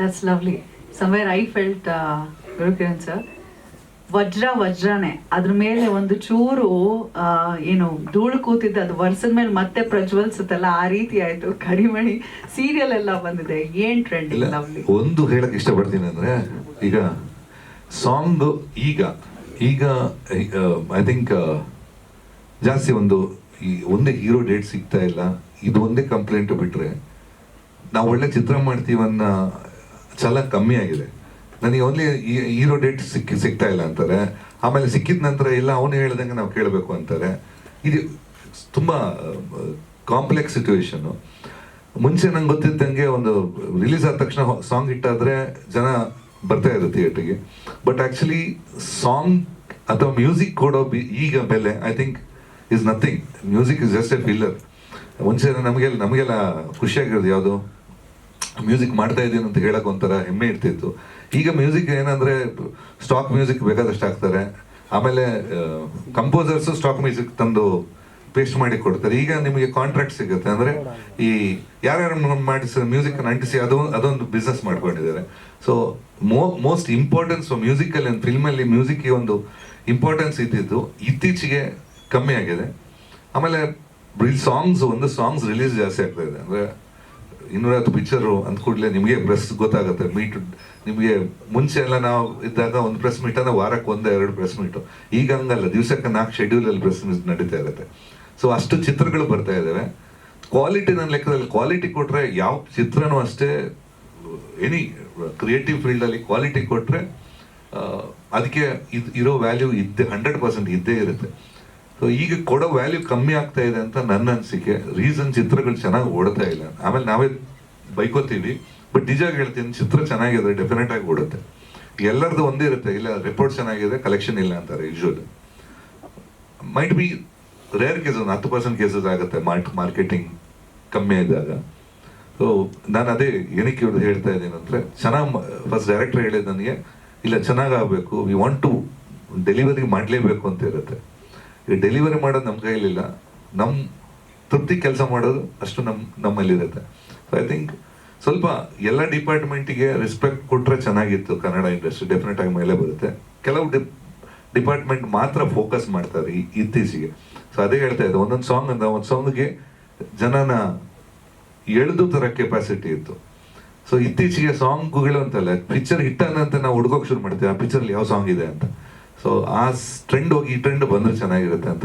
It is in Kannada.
That's lovely somewhere I felt Gurukiran sir ವಜ್ರ ವಜ್ರನೇ. ಅದ್ರ ಮೇಲೆ ಒಂದು ಚೂರು ಏನು ಧೂಳು ಕೂತಿದ್ದ ಅದು ವರ್ಷದ ಮೇಲೆ ಮತ್ತೆ ಪ್ರಜ್ವಲ್ಸುತ್ತಲ್ಲ ಆ ರೀತಿ ಆಯ್ತು. ಕರಿಮಣಿ ಸೀರಿಯಲ್ ಎಲ್ಲ ಬಂದಿದೆ. ಏನ್ ಟ್ರೆಂಡ್ ಲವ್ಲಿ ಒಂದು ಹೇಳಕ್ ಇಷ್ಟಪಡ್ತೀನಿ ಅಂದ್ರೆ ಈಗ ಸಾಂಗ್ ಈಗ ಈಗ ಐ ಥಿಂಕ್ ಜಾಸ್ತಿ ಒಂದು ಈ ಒಂದೇ ಹೀರೋ ಡೇಟ್ ಸಿಗ್ತಾ ಇಲ್ಲ. ಇದು ಒಂದೇ ಕಂಪ್ಲೇಂಟ್ ಬಿಟ್ರೆ ನಾವು ಒಳ್ಳೆ ಚಿತ್ರ ಮಾಡ್ತೀವನ್ನ ಛಲ ಕಮ್ಮಿ ಆಗಿದೆ. ನನಗೆ ಓನ್ಲಿ ಹೀರೋ ಡೇಟ್ ಸಿಕ್ಕಿ ಸಿಗ್ತಾ ಇಲ್ಲ ಅಂತಾರೆ. ಆಮೇಲೆ ಸಿಕ್ಕಿದ ನಂತರ ಇಲ್ಲ ಅವನು ಹೇಳ್ದಂಗೆ ನಾವು ಕೇಳಬೇಕು ಅಂತಾರೆ. ಇದು ತುಂಬ ಕಾಂಪ್ಲೆಕ್ಸ್ ಸಿಚುವೇಶನ್ನು ಮುಂಚೆ ನಂಗೆ ಗೊತ್ತಿದ್ದಂಗೆ ಒಂದು ರಿಲೀಸ್ ಆದ ತಕ್ಷಣ ಸಾಂಗ್ ಇಟ್ಟಾದರೆ ಜನ ಬರ್ತಾ ಇದ್ರು ಥಿಯೇಟ್ರಿಗೆ ಬಟ್ ಆ್ಯಕ್ಚುಲಿ ಸಾಂಗ್ ಅಥವಾ ಮ್ಯೂಸಿಕ್ ಕೊಡೋ ಬಿ, ಈಗ ಬೆಲೆ I think is nothing music is just a filler ಮುಂಚೆ ನಮಗೆಲ್ಲ ನಮಗೆಲ್ಲ ಖುಷಿಯಾಗಿರೋದು ಯಾವುದು? ಮ್ಯೂಸಿಕ್ ಮಾಡ್ತಾ ಇದ್ದೀನಿ ಅಂತ ಹೇಳಕ್ ಒಂಥರ ಹೆಮ್ಮೆ ಇರ್ತಿತ್ತು. ಈಗ ಮ್ಯೂಸಿಕ್ ಏನಂದ್ರೆ ಸ್ಟಾಕ್ ಮ್ಯೂಸಿಕ್ ಬೇಕಾದಷ್ಟು ಹಾಕ್ತಾರೆ. ಆಮೇಲೆ ಕಂಪೋಸರ್ಸ್ ಸ್ಟಾಕ್ ಮ್ಯೂಸಿಕ್ ತಂದು ಪೇಸ್ಟ್ ಮಾಡಿ ಕೊಡ್ತಾರೆ. ಈಗ ನಿಮಗೆ ಕಾಂಟ್ರಾಕ್ಟ್ ಸಿಗುತ್ತೆ. ಅಂದ್ರೆ ಈ ಯಾರ್ಯಾರು ಮಾಡಿಸ ಮ್ಯೂಸಿಕ್ ಅಂಟಿಸಿ ಅದು, ಅದೊಂದು ಬಿಸ್ನೆಸ್ ಮಾಡ್ಕೊಂಡಿದ್ದಾರೆ. So mo most importance music ಅಲ್ಲಿ ಫಿಲ್ಮ್ ಅಲ್ಲಿ ಮ್ಯೂಸಿಕ್ ಒಂದು ಇಂಪಾರ್ಟೆನ್ಸ್ ಇದ್ದಿದ್ದು ಇತ್ತೀಚೆಗೆ ಕಮ್ಮಿ ಆಗಿದೆ. ಆಮೇಲೆ ಸಾಂಗ್ಸ್ ಒಂದು ಸಾಂಗ್ಸ್ ರಿಲೀಸ್ ಜಾಸ್ತಿ ಆಗ್ತಾ ಇದೆ. ಅಂದ್ರೆ ಇನ್ನೂರೈವತ್ತು ಪಿಕ್ಚರು ಅಂದ ಕೂಡಲೇ ನಿಮಗೆ ಪ್ರೆಸ್ ಗೊತ್ತಾಗುತ್ತೆ. ಮೀಟ್ ನಿಮಗೆ ಮುಂಚೆ ಎಲ್ಲ ನಾವು ಇದ್ದಾಗ ಒಂದು ಪ್ರೆಸ್ ಮೀಟ್ ಅಂದರೆ ವಾರಕ್ಕೆ ಒಂದು ಎರಡು ಪ್ರೆಸ್ ಮೀಟು ಈಗ ಹಂಗಲ್ಲ, ದಿವಸಕ್ಕೆ ನಾಲ್ಕು ಶೆಡ್ಯೂಲಲ್ಲಿ ಪ್ರೆಸ್ ಮೀಟ್ ನಡೀತಾ ಇರುತ್ತೆ. ಸೊ ಅಷ್ಟು ಚಿತ್ರಗಳು ಬರ್ತಾ ಇದ್ದಾವೆ ಕ್ವಾಲಿಟಿ ನನ್ನ ಲೆಕ್ಕದಲ್ಲಿ ಕ್ವಾಲಿಟಿ ಕೊಟ್ಟರೆ ಯಾವ ಚಿತ್ರನೂ ಅಷ್ಟೇ ಎನಿ ಕ್ರಿಯೇಟಿವ್ ಫೀಲ್ಡಲ್ಲಿ ಕ್ವಾಲಿಟಿ ಕೊಟ್ಟರೆ ಅದಕ್ಕೆ ಇದು, ಇರೋ ವ್ಯಾಲ್ಯೂ ಇದ್ದೇ ಹಂಡ್ರೆಡ್ ಪರ್ಸೆಂಟ್ ಇದ್ದೇ ಇರುತ್ತೆ. ಸೊ ಈಗ ಕೊಡೋ ವ್ಯಾಲ್ಯೂ ಕಮ್ಮಿ ಆಗ್ತಾ ಇದೆ ಅಂತ ನನ್ನ ಅನಿಸಿಕೆ. ರೀಸನ್ ಚಿತ್ರಗಳು ಚೆನ್ನಾಗಿ ಓಡ್ತಾ ಇಲ್ಲ. ಆಮೇಲೆ ನಾವೇ ಬೈಕೋತೀವಿ ಬಟ್ ನಿಜ ಹೇಳ್ತೀನಿ, ಚಿತ್ರ ಚೆನ್ನಾಗಿದೆ ಡೆಫಿನೆಟ್ ಆಗಿ ಓಡುತ್ತೆ. ಎಲ್ಲರದು ಒಂದೇ ಇರುತ್ತೆ, ಇಲ್ಲ ರಿಪೋರ್ಟ್ ಚೆನ್ನಾಗಿದೆ ಕಲೆಕ್ಷನ್ ಇಲ್ಲ ಅಂತಾರೆ usually might be rare case ಒಂದು ಹತ್ತು ಪರ್ಸೆಂಟ್ ಕೇಸಸ್ ಆಗುತ್ತೆ ಮಾರ್ಟ್ ಮಾರ್ಕೆಟಿಂಗ್ ಕಮ್ಮಿ ಇದ್ದಾಗ ಸೊ ನಾನು ಅದೇ ಏನಕ್ಕೆ ಇವ್ರದ್ದು ಹೇಳ್ತಾ ಇದ್ದೀನಿ ಅಂದರೆ, ಚೆನ್ನಾಗಿ ಫಸ್ಟ್ ಡೈರೆಕ್ಟರ್ ಹೇಳಿದ ನನಗೆ, ಇಲ್ಲ, ಚೆನ್ನಾಗಿ ಆಗಬೇಕು ವಿ ವಾಂಟ್ ಟು ಡೆಲಿವರಿ ಮಾಡಲೇಬೇಕು ಅಂತ ಇರುತ್ತೆ. ಈಗ ಡೆಲಿವರಿ ಮಾಡೋದು ನಮ್ಮ ಕೈಲಿಲ್ಲ ನಮ್ಮ ತೃಪ್ತಿ ಕೆಲಸ ಮಾಡೋದು ಅಷ್ಟು ನಮ್ಮ ನಮ್ಮಲ್ಲಿರುತ್ತೆ. ಸೊ ಐ ಥಿಂಕ್ ಸ್ವಲ್ಪ ಎಲ್ಲ ಡಿಪಾರ್ಟ್ಮೆಂಟಿಗೆ ರೆಸ್ಪೆಕ್ಟ್ ಕೊಟ್ಟರೆ ಚೆನ್ನಾಗಿತ್ತು ಕನ್ನಡ ಇಂಡಸ್ಟ್ರಿ ಡೆಫಿನೆಟ್ ಆಗಿ ಮೇಲೆ ಬರುತ್ತೆ. ಕೆಲವು ಡಿಪ್ ಡಿಪಾರ್ಟ್ಮೆಂಟ್ ಮಾತ್ರ ಫೋಕಸ್ ಮಾಡ್ತಾರೆ ಈ- ಇತ್ತೀಚೆಗೆ. ಸೊ ಅದೇ ಹೇಳ್ತಾ ಇದ್ದೆ, ಒಂದೊಂದು ಸಾಂಗ್ ಅಂತ ಒಂದು ಸಾಂಗ್ಗೆ ಜನನ ಎಳೆದು ಥರ ಕೆಪಾಸಿಟಿ ಇತ್ತು. ಸೊ ಇತ್ತೀಚೆಗೆ ಸಾಂಗ್ಗಳು ಅಂತಲ್ಲ ಪಿಕ್ಚರ್ ಹಿಟ್ ನಾವು ಹುಡುಗೋಕ್ ಶುರು ಮಾಡ್ತೀವಿ, ಆ ಪಿಕ್ಚರಲ್ಲಿ ಯಾವ ಸಾಂಗ್ ಇದೆ ಅಂತ. ಸೊ ಆ ಟ್ರೆಂಡ್ ಹೋಗಿ ಈ ಟ್ರೆಂಡ್ ಬಂದ್ರೆ ಚೆನ್ನಾಗಿರುತ್ತೆ ಅಂತ